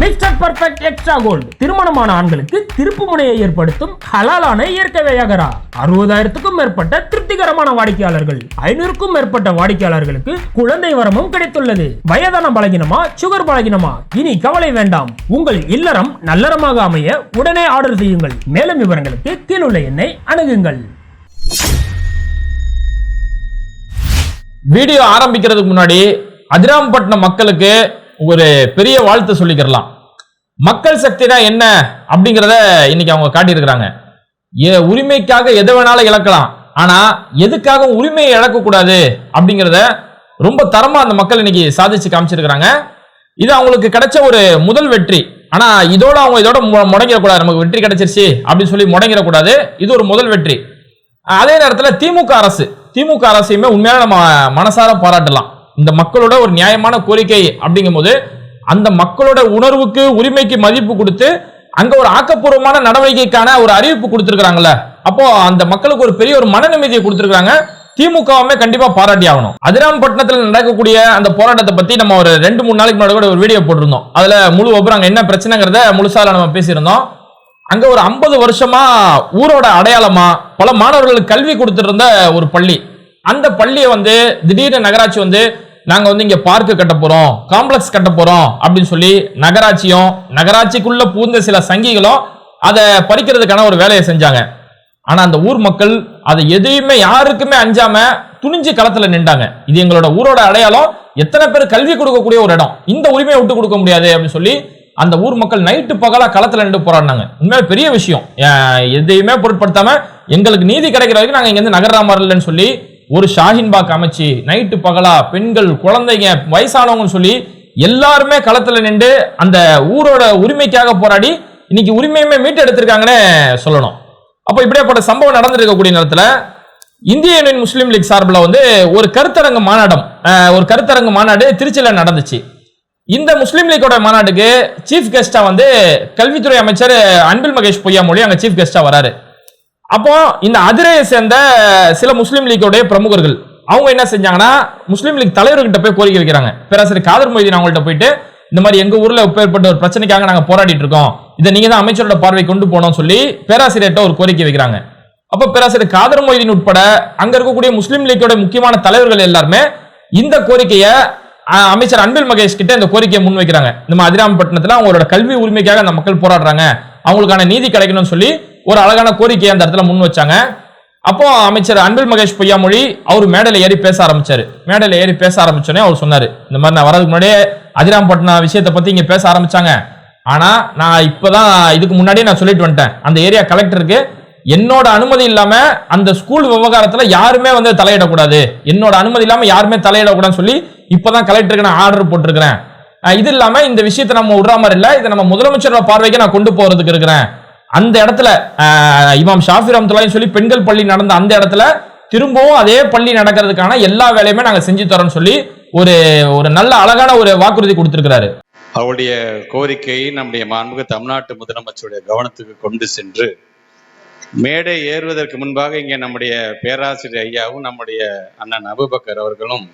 Mister perfect extra gold திருமணமான ஆண்களுக்கு திருப்பு முனையை ஏற்படுத்தும் ஹலாலான இயற்கை வையகரா. அறுபதாயிரத்துக்கும் மேற்பட்ட திருப்திகரமான வாடிக்கையாளர்கள். ஐநூறுக்கும் மேற்பட்ட வாடிக்கையாளர்களுக்கு குழந்தை வரமும் கிடைத்துள்ளது. வயதான பலகினமா சுகர் பலகினமா? இனி கவலை வேண்டாம். உங்கள் இல்லறம் நல்லறமாக அமைய உடனே ஆர்டர் செய்யுங்கள். மேலும் விவரங்களுக்கு கீழுள்ள எண்ணை அணுகுங்கள். வீடியோ ஆரம்பிக்கிறதுக்கு முன்னாடி அதிராம்பட்டினம் மக்களுக்கு ஒரு பெரிய வாழ்த்து சொல்லிக்கிறலாம். மக்கள் சக்தினா என்ன அப்படிங்கிறத இன்னைக்கு அவங்க காட்டியிருக்கிறாங்க. ஏ உரிமைக்காக எதை வேணாலும் இழக்கலாம். ஆனா எதுக்காக உரிமையை இழக்கக்கூடாது அப்படிங்கிறத ரொம்ப தரமா அந்த மக்கள் இன்னைக்கு சாதிச்சு காமிச்சிருக்கிறாங்க. இது அவங்களுக்கு கிடைச்ச ஒரு முதல் வெற்றி. ஆனா இதோட அவங்க இதோட மு- முடங்கிடக்கூடாது. நமக்கு வெற்றி கிடைச்சிருச்சு அப்படின்னு சொல்லி முடங்கிடக்கூடாது. இது ஒரு முதல் வெற்றி. அதே நேரத்தில் திமுக அரசு. திமுக அரசையுமே உண்மையான நம்ம மனசார பாராட்டலாம். இந்த மக்களோட ஒரு நியாயமான கோரிக்கை அப்படிங்கும்போது அந்த மக்களோட உணர்வுக்கு உரிமைக்கு மதிப்பு கொடுத்து அங்க ஒரு ஆக்கப்பூர்வமான நடவடிக்கைக்கான ஒரு அறிவிப்பு கொடுத்திருக்காங்கல்ல அப்போ அந்த மக்களுக்கு ஒரு பெரிய ஒரு மன நிம்மதியை கொடுத்திருக்காங்க திமுகவுமே கண்டிப்பா பாராட்டி ஆகணும். அதிராம்பட்டினத்தில் நடக்கக்கூடிய அந்த போராட்டத்தை பத்தி நம்ம ஒரு ரெண்டு மூணு நாளைக்கு முன்னாடி கூட ஒரு வீடியோ போட்டிருந்தோம். அதுல முழு அப்புறம் என்ன பிரச்சனைங்கிறத முழுசால நம்ம பேசியிருந்தோம். அங்க ஒரு ஐம்பது வருஷமா ஊரோட அடையாளமா பல மாணவர்களுக்கு கல்வி கொடுத்துட்டு இருந்த ஒரு பள்ளி. அந்த பள்ளியை வந்து திடீர்னு நகராட்சி வந்து நாங்க வந்து இங்க பார்க் கட்ட போறோம் காம்ப்ளெக்ஸ் கட்ட போறோம் அப்படின்னு சொல்லி நகராட்சியும் நகராட்சிக்குள்ள பூந்த சில சங்கிகளும் அதை பறிக்கிறதுக்கான ஒரு வேலையை செஞ்சாங்க. ஆனா அந்த ஊர் மக்கள் அதை எதையுமே யாருக்குமே அஞ்சாம துணிஞ்சு களத்துல நின்றாங்க. இது எங்களோட ஊரோட அடையாளம். எத்தனை பேர் கல்வி கொடுக்கக்கூடிய ஒரு இடம். இந்த உரிமையை விட்டு கொடுக்க முடியாது அப்படின்னு சொல்லி அந்த ஊர் மக்கள் நைட்டு பகலா களத்துல நின்று போராடினாங்க. உண்மையில பெரிய விஷயம். எதையுமே பொருட்படுத்தாம எங்களுக்கு நீதி கிடைக்கிற வரைக்கும் நாங்க இங்க இருந்து நகர்றாம இல்லைன்னு சொல்லி ஒரு ஷாஹின் பாக் அமைச்சு நைட்டு பகலா பெண்கள் குழந்தைங்க வயசானவங்கன்னு சொல்லி எல்லாருமே களத்துல நின்று அந்த ஊரோட உரிமைக்காக போராடி இன்னைக்கு உரிமையுமே மீட்டு எடுத்திருக்காங்கன்னு சொல்லணும். அப்போ இப்படியாப்பட்ட சம்பவம் நடந்திருக்கக்கூடிய நேரத்தில் இந்திய யூனியன் முஸ்லீம் லீக் சார்பில் வந்து ஒரு கருத்தரங்கு மாநாடம் ஒரு கருத்தரங்கு மாநாடு திருச்சியில் நடந்துச்சு. இந்த முஸ்லீம் லீக்கோட மாநாட்டுக்கு சீஃப் கெஸ்டா வந்து கல்வித்துறை அமைச்சர் அன்பில் மகேஷ் பொய்யாமொழி அங்கே சீஃப் கெஸ்டா வராரு. அப்போ இந்த அதிரையை சேர்ந்த சில முஸ்லீம் லீக்கோடைய பிரமுகர்கள் அவங்க என்ன செஞ்சாங்கன்னா முஸ்லீம் லீக் தலைவர்கிட்ட போய் கோரிக்கை வைக்கிறாங்க. பேராசிரியர் காதர் மொய்தீன் அவங்கள்ட்ட போயிட்டு இந்த மாதிரி எங்க ஊர்ல ஏற்பட்ட ஒரு பிரச்சனைக்காக நாங்க போராடிட்டு இருக்கோம். இதை நீங்க தான் அமைச்சரோட பார்வை கொண்டு போனோம் சொல்லி பேராசிரியர்கிட்ட ஒரு கோரிக்கை வைக்கிறாங்க. அப்ப பேராசிரியர் காதர் மொய்தீன் உட்பட அங்க இருக்கக்கூடிய முஸ்லீம் லீக்கோட முக்கியமான தலைவர்கள் எல்லாருமே இந்த கோரிக்கையை அமைச்சர் அன்பில் மகேஷ் கிட்ட இந்த கோரிக்கையை முன்வைக்கிறாங்க நம்ம அதிராமப்பட்டினத்துல அவங்களோட கல்வி உரிமைக்காக அந்த மக்கள் போராடுறாங்க. அவங்களுக்கான நீதி கிடைக்கணும்னு சொல்லி ஒரு அழகான கோரிக்கையை அந்த இடத்துல முன் வச்சாங்க. அப்போ அமைச்சர் அன்பில் மகேஷ் பொய்யாமொழி அவர் மேடையில் ஏறி பேச ஆரம்பிச்சாரு. மேடையில் ஏறி பேச ஆரம்பிச்சோன்னே அவர் சொன்னாரு இந்த மாதிரி நான் வரதுக்கு முன்னாடியே அதிராம்பட்டினம் விஷயத்தை பத்தி இங்க பேச ஆரம்பிச்சாங்க. ஆனா நான் இப்பதான் இதுக்கு முன்னாடியே நான் சொல்லிட்டு வந்துட்டேன். அந்த ஏரியா கலெக்டருக்கு என்னோட அனுமதி இல்லாம அந்த ஸ்கூல் விவகாரத்துல யாருமே வந்து தலையிடக்கூடாது. என்னோட அனுமதி இல்லாம யாருமே தலையிடக்கூடாதுன்னு சொல்லி இப்பதான் கலெக்டருக்கு நான் ஆர்டர் போட்டிருக்கிறேன். இது இல்லாம இந்த விஷயத்தை நம்ம விடுற மாதிரி இல்ல. இதை நம்ம முதலமைச்சரோட பார்வைக்கு நான் கொண்டு போறதுக்கு இருக்கிறேன். அந்த இடத்துல இமாம் ஷாஃபி ரஹ்மத்துல்லாஹின்னு சொல்லி பெண்கள் பள்ளி நடந்த அந்த இடத்துல திரும்பவும் அதே பள்ளி நடக்கிறதுக்கான எல்லா வேலையுமே நாங்க செஞ்சு தரோம்னு சொல்லி ஒரு ஒரு நல்ல அழகான ஒரு வாக்குறுதி கொடுத்திருக்கிறாரு. அவருடைய கோரிக்கையை நம்முடைய மாண்புமிகு தமிழ்நாட்டு முதலமைச்சருடைய கவனத்துக்கு கொண்டு சென்று மேடை ஏறுவதற்கு முன்பாக இங்கே நம்முடைய பேராசிரியர் ஐயாவும் நம்முடைய அண்ணன் அபுபக்கர் அவர்களும்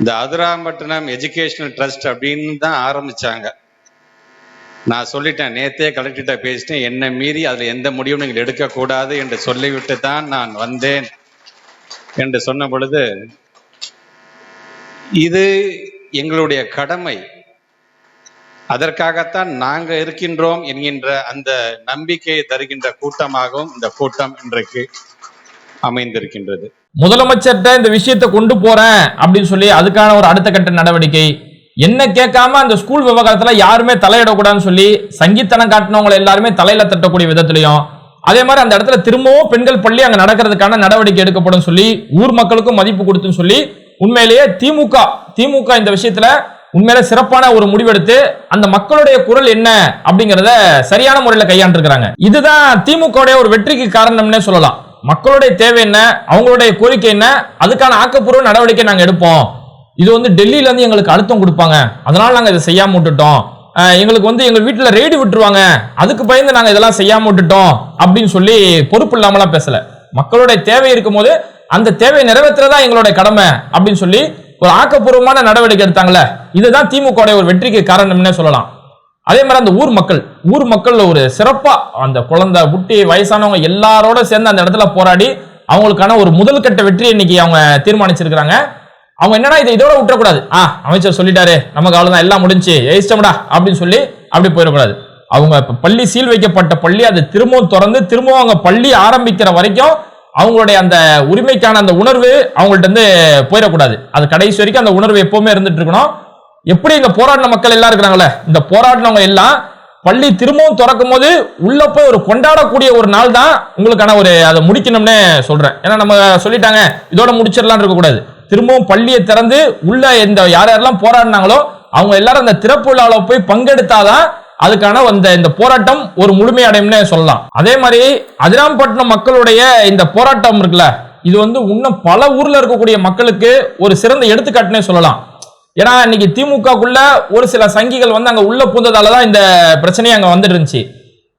இந்த அதிராம்பட்டினம் எஜுகேஷனல் ட்ரஸ்ட் அப்படின்னு தான் ஆரம்பிச்சாங்க. நான் சொல்லிட்டேன் நேத்தே கலெக்டர்கிட்ட பேசிட்டேன் என்னை மீறி அதுல எந்த முடிவும் நீங்கள் எடுக்கக்கூடாது என்று சொல்லிவிட்டு தான் நான் வந்தேன் என்று சொன்ன பொழுது இது எங்களுடைய கடமை. அதற்காகத்தான் நாங்க இருக்கின்றோம் என்கின்ற அந்த நம்பிக்கையை தருகின்ற கூட்டமாகவும் இந்த கூட்டம் இன்றைக்கு அமைந்திருக்கின்றது. முதலமைச்சர்கிட்ட இந்த விஷயத்தை கொண்டு போறேன் அப்படின்னு சொல்லி அதுக்கான ஒரு அடுத்த கட்ட நடவடிக்கை என்ன கேட்காம அந்த ஸ்கூல் விவகாரத்துல யாருமே தலையிடக்கூடாதுன்னு சொல்லி சங்கீத்தனம் காட்டினவங்களை எல்லாருமே தலையில தட்டக்கூடிய விதத்திலையும் அதே மாதிரி அந்த இடத்துல திரும்பவும் பெண்கள் பள்ளி அங்க நடக்கிறதுக்கான நடவடிக்கை எடுக்கப்படும் சொல்லி ஊர் மக்களுக்கும் மதிப்பு கொடுத்துன்னு சொல்லி உண்மையிலேயே திமுக திமுக இந்த விஷயத்துல உண்மையில சிறப்பான ஒரு முடிவெடுத்து அந்த மக்களுடைய குரல் என்ன அப்படிங்கறத சரியான முறையில கையாண்டிருக்கிறாங்க. இதுதான் திமுகவுடைய ஒரு வெற்றிக்கு காரணம்னே சொல்லலாம். மக்களுடைய தேவை என்ன அவங்களுடைய கோரிக்கை என்ன அதுக்கான ஆக்கப்பூர்வ நடவடிக்கை நாங்க எடுப்போம். இது வந்து டெல்லியில இருந்து எங்களுக்கு அழுத்தம் கொடுப்பாங்க. அதனால நாங்க இதை செய்யாம விட்டுட்டோம். எங்களுக்கு வந்து எங்க வீட்டுல ரெய்டு விட்டுருவாங்க. அதுக்கு பயந்து நாங்க இதெல்லாம் செய்யாம விட்டுட்டோம் அப்படின்னு சொல்லி பொறுப்பு இல்லாமலாம் பேசல. மக்களுடைய தேவை இருக்கும்போது அந்த தேவையை நிறைவேற்றுறதா எங்களுடைய கடமை அப்படின்னு சொல்லி ஒரு ஆக்கப்பூர்வமான நடவடிக்கை எடுத்தாங்களே. இதுதான் திமுகவுடைய ஒரு வெற்றிக்கு காரணம்னே சொல்லலாம். அதே மாதிரி அந்த ஊர் மக்கள் ஊர் மக்கள் ஒரு சிறப்பா அந்த குழந்தை குட்டி வயசானவங்க எல்லாரோட சேர்ந்து அந்த இடத்துல போராடி அவங்களுக்கான ஒரு முதல் கட்ட வெற்றி இன்னைக்கு அவங்க தீர்மானிச்சிருக்கிறாங்க. அவங்க என்னன்னா இதை இதோட விட்டுறக்கூடாது? ஆ அமைச்சர் சொல்லிட்டாரு நமக்கு அவ்வளவுதான் எல்லாம் முடிஞ்சு. ஜெயிச்சிட்டோம்டா அப்படின்னு சொல்லி அப்படி போயிடக்கூடாது. அவங்க பள்ளி சீல் வைக்கப்பட்ட பள்ளி அதை திரும்பவும் திறந்து திரும்பவும் அவங்க பள்ளி ஆரம்பிக்கிற வரைக்கும் அவங்களுடைய அந்த உரிமைக்கான அந்த உணர்வு அவங்கள்ட்ட இருந்து போயிடக்கூடாது. அது கடைசி வரைக்கும் அந்த உணர்வு எப்பவுமே இருந்துட்டு இருக்கணும். எப்படி இந்த போராடின மக்கள் எல்லாம் இருக்கிறாங்களே இந்த போராடினவங்க எல்லாம் பள்ளி திரும்பவும் திறக்கும் போது உள்ள போய் ஒரு கொண்டாடக்கூடிய ஒரு நாள் தான் உங்களுக்கான ஒரு அதை முடிக்கணும்னு சொல்றேன். ஏன்னா நம்ம சொல்லிட்டாங்க இதோட முடிச்சிடலாம் இருக்கக்கூடாது. திரும்பவும் பள்ளியை திறந்து உள்ள இந்த யார் யாரெல்லாம் போராடினாங்களோ அவங்க எல்லாரும் அந்த திறப்பு விழாவில் போய் பங்கெடுத்தாதான் அதுக்கான அந்த இந்த போராட்டம் ஒரு முழுமையடையும்னு சொல்லலாம். அதே மாதிரி அதிராம்பட்டினம் மக்களுடைய இந்த போராட்டம் இருக்குல்ல இது வந்து இன்னும் பல ஊர்ல இருக்கக்கூடிய மக்களுக்கு ஒரு சிறந்த எடுத்துக்காட்டுனே சொல்லலாம். ஏன்னா இன்னைக்கு திமுகக்குள்ள ஒரு சில சங்கிகள் வந்து அங்க உள்ள பூந்ததால தான் இந்த பிரச்சனையே அங்க வந்துட்டு இருந்துச்சு.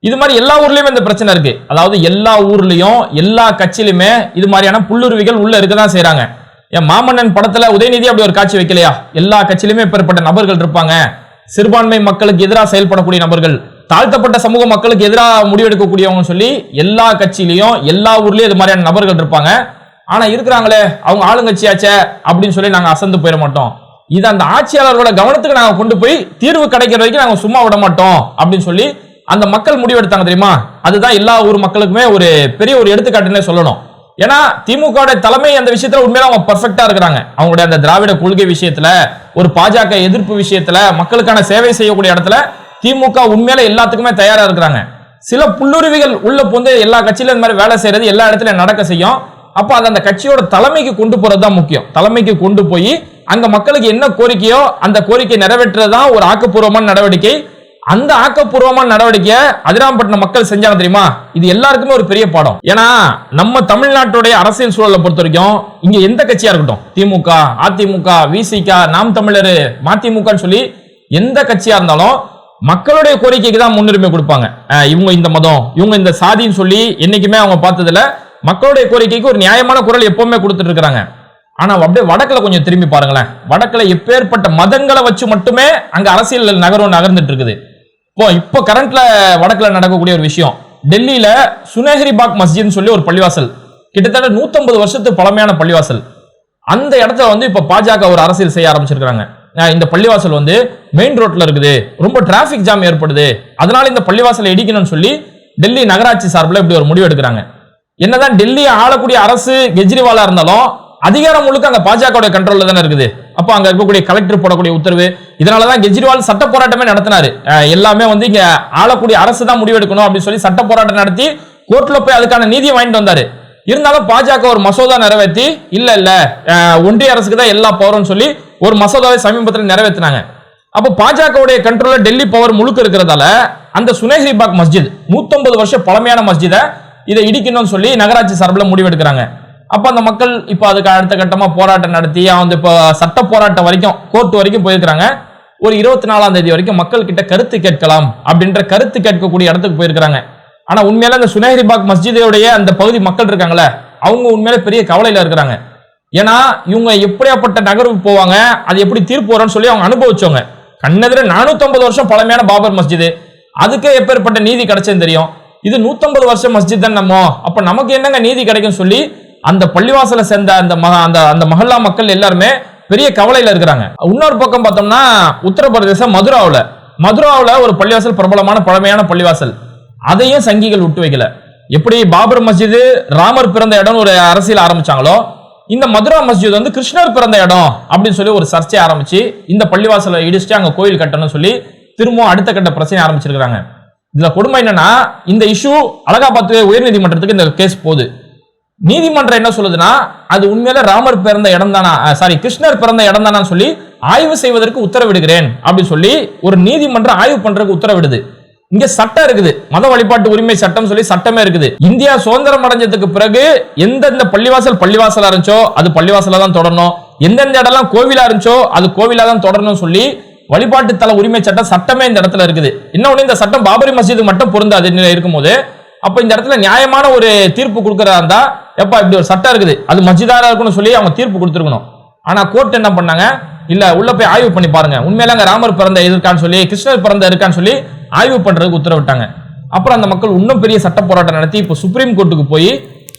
இது மாதிரி எல்லா ஊர்லயுமே இந்த பிரச்சனை இருக்கு. அதாவது எல்லா ஊர்லயும் எல்லா கட்சியிலுமே இது மாதிரியான புல்லுருவிகள் உள்ள இருக்க தான் செய்றாங்க. என் மாமன்னன் படத்துல உதயநிதி அப்படி ஒரு காட்சி வைக்கலையா? எல்லா கட்சியிலுமே பெறப்பட்ட நபர்கள் இருப்பாங்க. சிறுபான்மை மக்களுக்கு எதிராக செயல்படக்கூடிய நபர்கள் தாழ்த்தப்பட்ட சமூக மக்களுக்கு எதிராக முடிவெடுக்கக்கூடியவங்கன்னு சொல்லி எல்லா கட்சியிலையும் எல்லா ஊர்லயும் இது மாதிரியான நபர்கள் இருப்பாங்க. ஆனா இருக்கிறாங்களே அவங்க ஆளுங்கட்சியாச்சே அப்படின்னு சொல்லி நாங்க அசந்து போயிட மாட்டோம். இது அந்த ஆட்சியாளர்களோட கவனத்துக்கு நாங்க கொண்டு போய் தீர்வு கிடைக்கிற வரைக்கும் நாங்க சும்மா விட மாட்டோம் அப்படின்னு சொல்லி அந்த மக்கள் முடிவெடுத்தாங்க தெரியுமா? அதுதான் எல்லா ஊர் மக்களுக்குமே ஒரு பெரிய ஒரு எடுத்துக்காட்டுன்னே சொல்லணும். ஏன்னா திமுக தலைமை அந்த விஷயத்துல உண்மையில அவங்க பர்ஃபெக்டா இருக்கிறாங்க. அவங்களுடைய அந்த திராவிட கொள்கை விஷயத்துல ஒரு பாஜக எதிர்ப்பு விஷயத்துல மக்களுக்கான சேவை செய்யக்கூடிய இடத்துல திமுக உண்மையில எல்லாத்துக்குமே தயாரா இருக்கிறாங்க. சில புல்லுருவிகள் உள்ள புந்து எல்லா கட்சியிலும் இந்த மாதிரி வேலை செய்யறது எல்லா இடத்துலயும் நடக்க செய்யும். அப்ப அது அந்த கட்சியோட தலைமைக்கு கொண்டு போறது தான் முக்கியம். தலைமைக்கு கொண்டு போய் அங்க மக்களுக்கு என்ன கோரிக்கையோ அந்த கோரிக்கை நிறைவேற்றுறது தான் ஒரு ஆக்கப்பூர்வமான நடவடிக்கை. அந்த ஆக்கப்பூர்வமான நடவடிக்கையை அதிராம்பட்டினம் மக்கள் செஞ்சாங்க தெரியுமா? இது எல்லாருக்குமே ஒரு பெரிய பாடம். ஏன்னா நம்ம தமிழ்நாட்டுடைய அரசியல் சூழலை பொறுத்த வரைக்கும் இங்க எந்த கட்சியா இருக்கட்டும் திமுக அதிமுக விசிக நாம் தமிழர் மதிமுகன்னு சொல்லி எந்த கட்சியா இருந்தாலும் மக்களுடைய கோரிக்கைக்கு தான் முன்னுரிமை கொடுப்பாங்க. இவங்க இந்த மதம் இவங்க இந்த சாதின்னு சொல்லி என்னைக்குமே அவங்க பார்த்ததுல மக்களுடைய கோரிக்கைக்கு ஒரு நியாயமான குரல் எப்பவுமே கொடுத்துட்டு இருக்கிறாங்க. ஆனா அப்படியே வடக்குல கொஞ்சம் திரும்பி பாருங்களேன். வடக்குல எப்பேற்பட்ட மதங்களை வச்சு மட்டுமே அங்க அரசியல் நகரம் நகர்ந்துட்டு இருக்குது. இப்போ இப்போ கரண்ட்ல வடக்குல நடக்கக்கூடிய ஒரு விஷயம். டெல்லியில சுனேஹரி பாக் மஸ்ஜித்னு சொல்லி ஒரு பள்ளிவாசல். கிட்டத்தட்ட 150 வருஷத்து பழமையான பள்ளிவாசல். அந்த இடத்துல வந்து இப்ப பாஜக ஒரு அரசியல் செய்ய ஆரம்பிச்சிருக்காங்க இந்த பள்ளிவாசல் வந்து மெயின் ரோட்ல இருக்குது. ரொம்ப டிராபிக் ஜாம் ஏற்படுது. அதனால இந்த பள்ளிவாசலை இடிக்கணும்னு சொல்லி டெல்லி நகராட்சி சார்பில் இப்படி ஒரு முடிவு எடுக்கிறாங்க. என்னதான் டெல்லியை ஆளக்கூடிய அரசு கெஜ்ரிவாலா இருந்தாலும் அதிகாரம் முழுக்க அங்க பாஜக கண்ட்ரோல்ல தானே இருக்குது. அப்ப அங்க இருக்கக்கூடிய கலெக்டர் போடக்கூடிய உத்தரவு. இதனாலதான் கெஜ்ரிவால் சட்ட போராட்டமே நடத்தினாரு. எல்லாமே வந்து இங்க ஆளக்கூடிய அரசு தான் முடிவெடுக்கணும் அப்படின்னு சொல்லி சட்ட போராட்டம் நடத்தி கோர்ட்ல போய் அதுக்கான நீதியை வாங்கிட்டு வந்தாரு. இருந்தாலும் பாஜக ஒரு மசோதா நிறைவேற்றி இல்ல இல்ல ஒன்றிய அரசுக்கு தான் எல்லா பவரும் சொல்லி ஒரு மசோதாவை சமீபத்தில் நிறைவேற்றினாங்க அப்போ பாஜகவுடைய கண்ட்ரோல டெல்லி பவர் முழுக்க இருக்கிறதால அந்த சுனேஹரி பாக் மஸ்ஜித் 150 வருஷம் பழமையான மஸ்ஜிதை இதை இடிக்கணும்னு சொல்லி நகராட்சி சார்பில் முடிவெடுக்கிறாங்க. அப்ப அந்த மக்கள் இப்போ அதுக்கு அடுத்த கட்டமா போராட்டம் நடத்தி அவங்க இப்போ சட்ட போராட்டம் வரைக்கும் கோர்ட் வரைக்கும் போயிருக்கிறாங்க. ஒரு இருபத்தி நாலாம் தேதி வரைக்கும் மக்கள் கிட்ட கருத்து கேட்கலாம் அப்படின்ற கருத்து கேட்கக்கூடிய இடத்துக்கு போயிருக்கிறாங்க. ஆனா உண்மையில அந்த சுனேஹ்ரி பாக் மஸ்ஜிதோடைய அந்த பகுதி மக்கள் இருக்காங்களே அவங்க உண்மையில பெரிய கவலையில இருக்கிறாங்க. ஏன்னா இவங்க எப்படியாப்பட்ட நகர்வுக்கு போவாங்க அது எப்படி தீர்ப்பு வரும்னு சொல்லி அவங்க அனுபவிச்சவங்க. கண்ணெதிர 450 வருஷம் பழமையான பாபர் மஸ்ஜிது. அதுக்கே எப்பேற்பட்ட நீதி கிடைச்சதுன்னு தெரியும். இது 150 வருஷம் மஸ்ஜித் தான் நம்ம? அப்ப நமக்கு என்னங்க நீதி கிடைக்கும் சொல்லி அந்த பள்ளிவாசலை சேர்ந்த அந்த மக- அந்த அந்த மஹல்லா மக்கள் எல்லாருமே பெரிய கவலையில இருக்கிறாங்க. இன்னொரு பக்கம் பார்த்தோம்னா உத்தரப்பிரதேசம் மதுராவில். மதுராவில் ஒரு பள்ளிவாசல் பிரபலமான பழமையான பள்ளிவாசல். அதையும் சங்கிகள் விட்டு வைக்கல. எப்படி பாபர் மஸ்ஜிது ராமர் பிறந்த இடம் ஒரு அரசியல் ஆரம்பிச்சாங்களோ இந்த மதுரா மஸ்ஜித் வந்து கிருஷ்ணர் பிறந்த இடம் அப்படின்னு சொல்லி ஒரு சர்ச்சை ஆரம்பிச்சு இந்த பள்ளிவாசலை இடிச்சுட்டு அங்கே கோயில் கட்டணும்னு சொல்லி திரும்பவும் அடுத்த கட்ட பிரச்சனை ஆரம்பிச்சிருக்காங்க இதுல கொடுமை என்னன்னா இந்த இஷ்யூ அலகாபாத் உயர்நீதிமன்றத்துக்கு இந்த கேஸ் போகுது. நீதிமன்றம் என்ன சொல்லுதுன்னா அது உண்மையில ராமர் பிறந்த இடம் தானா சாரி கிருஷ்ணர் பிறந்த இடம் தானான்னு சொல்லி ஆய்வு செய்வதற்கு உத்தரவிடுகிறேன் அப்படின்னு சொல்லி ஒரு நீதிமன்றம் ஆய்வு பண்றதுக்கு உத்தரவிடுது. இங்க சட்டம் இருக்குது. மத வழிபாட்டு உரிமை சட்டம் சொல்லி சட்டமே இருக்குது. இந்தியா சுதந்திரம் அடைஞ்சதுக்கு பிறகு எந்தெந்த பள்ளிவாசல் பள்ளிவாசலா இருந்துச்சோ அது பள்ளிவாசலா தான் தொடரணும். எந்தெந்த இடம்லாம் கோவிலா இருந்துச்சோ அது கோவிலா தான் தொடரணும் சொல்லி வழிபாட்டு தள உரிமை சட்டம் சட்டமே இந்த இடத்துல இருக்குது. இன்னொன்னு இந்த சட்டம் பாபரி மசீது மட்டும் பொருந்தாது இருக்கும் இருக்கும்போது. அப்ப இந்த இடத்துல நியாயமான ஒரு தீர்ப்பு கொடுக்கறதா இருந்தா எப்பா இப்படி ஒரு சட்டம் இருக்குது. அது மஜிதாரா இருக்குன்னு சொல்லி அவங்க தீர்ப்பு கொடுத்துருக்கணும். ஆனா கோர்ட் என்ன பண்ணாங்க? இல்ல உள்ள போய் ஆய்வு பண்ணி பாருங்க. உண்மையில அங்க ராமர் பிறந்த இருக்கான்னு சொல்லி கிருஷ்ணர் பிறந்த இருக்கான்னு சொல்லி ஆய்வு பண்றதுக்கு உத்தரவிட்டாங்க. அப்புறம் அந்த மக்கள் இன்னும் பெரிய சட்ட போராட்டம் நடத்தி இப்போ சுப்ரீம் கோர்ட்டுக்கு போய்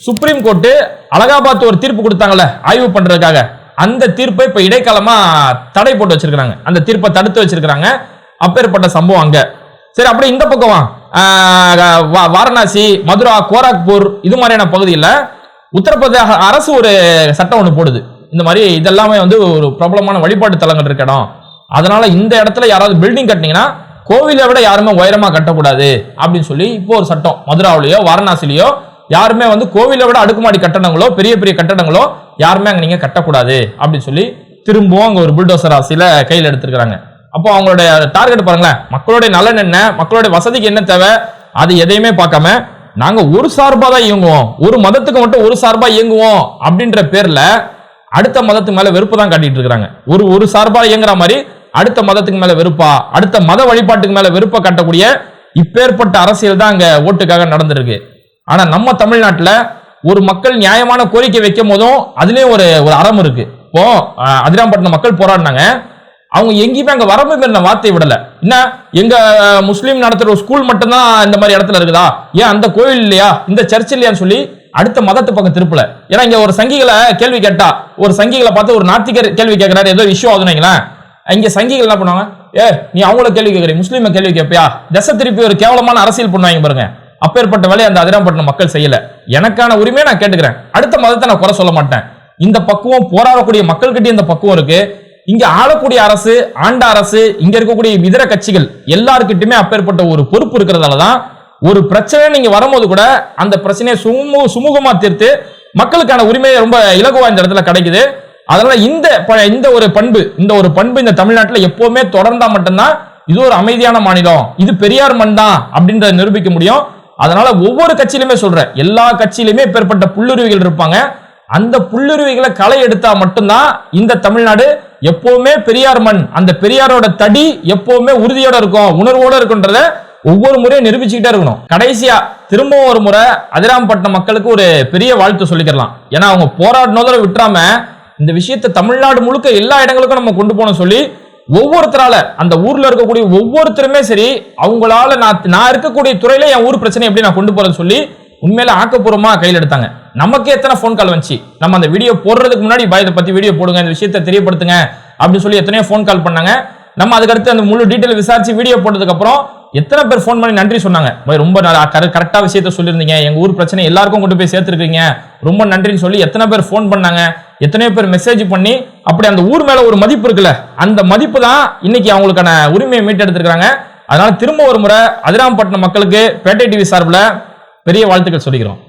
சுப்ரீம் கோர்ட்டு அலகாபாத் ஒரு தீர்ப்பு கொடுத்தாங்கல்ல ஆய்வு பண்றதுக்காக. அந்த தீர்ப்பை இப்ப இடைக்காலமா தடை போட்டு வச்சிருக்காங்க அந்த தீர்ப்பை தடுத்து வச்சிருக்காங்க அப்பேற்பட்ட சம்பவம் அங்க. சரி அப்படி இந்த பக்கம் வா- வாரணாசி மதுரா கோராக்பூர் இது மாதிரியான பகுதியில் உத்தரப்பிரதேச அரசு ஒரு சட்டம் ஒன்று போடுது. இந்த மாதிரி இதெல்லாமே வந்து ஒரு பிரபலமான வழிபாட்டு தலங்கள் இருக்க இடம். அதனால இந்த இடத்துல யாராவது பில்டிங் கட்டினீங்கன்னா கோவிலை விட யாருமே உயரமாக கட்டக்கூடாது அப்படின்னு சொல்லி இப்போ ஒரு சட்டம். மதுராவிலேயோ வாரணாசிலேயோ யாருமே வந்து கோவிலை விட அடுக்குமாடி கட்டடங்களோ பெரிய பெரிய கட்டடங்களோ யாருமே அங்கே நீங்கள் கட்டக்கூடாது அப்படின்னு சொல்லி திரும்பவும் அங்கே ஒரு புல்டோசர் ராசியில கையில் எடுத்துருக்கிறாங்க. அப்போ அவங்களுடைய டார்கெட் பாருங்களேன். மக்களுடைய நலன் என்ன? மக்களுடைய வசதிக்கு என்ன தேவை? அது எதையுமே பார்க்காம நாங்க ஒரு சார்பா தான் இயங்குவோம். ஒரு மதத்துக்கு மட்டும் ஒரு சார்பா இயங்குவோம் அப்படின்ற பேர்ல அடுத்த மதத்துக்கு மேல வெறுப்பு தான் காட்டிட்டு இருக்கிறாங்க. ஒரு ஒரு சார்பா இயங்குற மாதிரி அடுத்த மதத்துக்கு மேல வெறுப்பா அடுத்த மத வழிபாட்டுக்கு மேல வெறுப்பை காட்டக்கூடிய இப்பேற்பட்ட அரசியல் தான் அங்க ஓட்டுக்காக நடந்திருக்கு. ஆனா நம்ம தமிழ்நாட்டுல ஒரு மக்கள் நியாயமான கோரிக்கை வைக்கும் போதும் அதுலயும் ஒரு ஒரு அறம் இருக்கு. இப்போ அதிராம்பட்டினம் மக்கள் போராடினாங்க. அவங்க எங்கேயுமே அங்க வரம்பு மீறின வார்த்தை விடல. என்ன? எங்க முஸ்லீம் நடத்துற ஒரு ஸ்கூல் மட்டும்தான் இந்த மாதிரி இடத்துல இருக்குதா? ஏன் அந்த கோயில் இல்லையா? இந்த சர்ச் இல்லையான்னு சொல்லி அடுத்த மதத்து பக்கம் திருப்பல. ஏன்னா இங்க ஒரு சங்கிகளை கேள்வி கேட்டா ஒரு சங்கிகளை பார்த்து ஒரு நாத்திகர் கேள்வி கேட்கிறாரு ஏதோ இஷ்யூ ஆகுதுன்னு இங்க சங்கிகள் என்ன பண்ணுவாங்க? ஏ நீ அவங்கள கேள்வி கேட்கறீ முஸ்லீமை கேள்வி கேட்பியா தசை திருப்பி ஒரு கேவலமான அரசியல் பண்ணுவாங்க பாருங்க. அப்பேற்பட்ட வேலையை அந்த அதிராம்பட்டின மக்கள் செய்யல. எனக்கான உரிமையை நான் கேட்டுக்கிறேன். அடுத்த மதத்தை நான் குறை சொல்ல மாட்டேன். இந்த பக்குவம் போராடக்கூடிய மக்கள்கிட்ட இந்த பக்குவம் இருக்கு. இங்க ஆளக்கூடிய அரசு ஆண்ட அரசு இங்க இருக்கக்கூடிய இதர கட்சிகள் எல்லாருக்கிட்டுமே அப்பேற்பட்ட ஒரு பொறுப்பு இருக்கிறதால தான் ஒரு பிரச்சனை நீங்க வரும்போது கூட அந்த பிரச்சனையை சுமூ சுமூகமா தீர்த்து மக்களுக்கான உரிமையை ரொம்ப இலகுவா இந்த இடத்துல கிடைக்குது. அதனால இந்த ப- இந்த ஒரு பண்பு இந்த ஒரு பண்பு இந்த தமிழ்நாட்டில் எப்பவுமே தொடர்ந்தா மட்டும்தான் இது ஒரு அமைதியான மாநிலம். இது பெரியார் மண் தான் அப்படின்றத நிரூபிக்க முடியும். அதனால ஒவ்வொரு கட்சியிலுமே சொல்றேன் எல்லா கட்சியிலுமே இப்பேற்பட்ட புல்லுருவிகள் இருப்பாங்க. அந்த புல்லுருவிகளை களை எடுத்தா மட்டும்தான் இந்த தமிழ்நாடு எப்பவுமே பெரியார் மண். அந்த பெரியாரோட தடி எப்பவுமே உறுதியோட இருக்கும் உணர்வோட இருக்குன்றத ஒவ்வொரு முறையும் நிரூபிச்சுக்கிட்டே இருக்கணும். கடைசியா திரும்பவும் ஒரு முறை அதிராம்பட்டினம் மக்களுக்கு ஒரு பெரிய வாழ்த்து சொல்லிக்கலாம் ஏன்னா அவங்க போராடினதோட விட்டுறாம இந்த விஷயத்தை தமிழ்நாடு முழுக்க எல்லா இடங்களுக்கும் நம்ம கொண்டு போகணும் சொல்லி ஒவ்வொருத்தரால அந்த ஊர்ல இருக்கக்கூடிய ஒவ்வொருத்தருமே சரி அவங்களால நான் நான் இருக்கக்கூடிய துறையில என் ஊர் பிரச்சனை எப்படி நான் கொண்டு போறேன்னு சொல்லி உண்மையில ஆக்கப்பூர்வமா கையில் எடுத்தாங்க. நமக்கு எத்தனை ஃபோன் கால் வந்துச்சு? நம்ம அந்த வீடியோ போடுறதுக்கு முன்னாடி பயத்தை பற்றி பத்தி வீடியோ போடுங்க இந்த விஷயத்தை தெரியப்படுத்துங்க அப்படின்னு சொல்லி எத்தனையோ ஃபோன் கால் பண்ணாங்க. நம்ம அதுக்கடுத்து அந்த முழு டீட்டெயில் விசாரிச்சு வீடியோ போட்டதுக்கு அப்புறம் எத்தனை பேர் ஃபோன் பண்ணி நன்றி சொன்னாங்க. ரொம்ப நல்லா கரெக்டா விஷயத்த சொல்லியிருந்தீங்க. எங்க ஊர் பிரச்சனை எல்லாருக்கும் கொண்டு போய் சேர்த்துருக்கீங்க. ரொம்ப நன்றின்னு சொல்லி எத்தனை பேர் ஃபோன் பண்ணாங்க. எத்தனையோ பேர் மெசேஜ் பண்ணி அப்படி அந்த ஊர் மேல ஒரு மதிப்பு இருக்குல்ல அந்த மதிப்பு தான் இன்னைக்கு அவங்களுக்கான உரிமையை மீட்டெடுத்திருக்காங்க அதனால திரும்ப ஒரு முறை அதிராம்பட்டினம் மக்களுக்கு பேட்டை டிவி சார்பில் பெரிய வாழ்த்துக்கள் சொல்லிக்கிறோம்.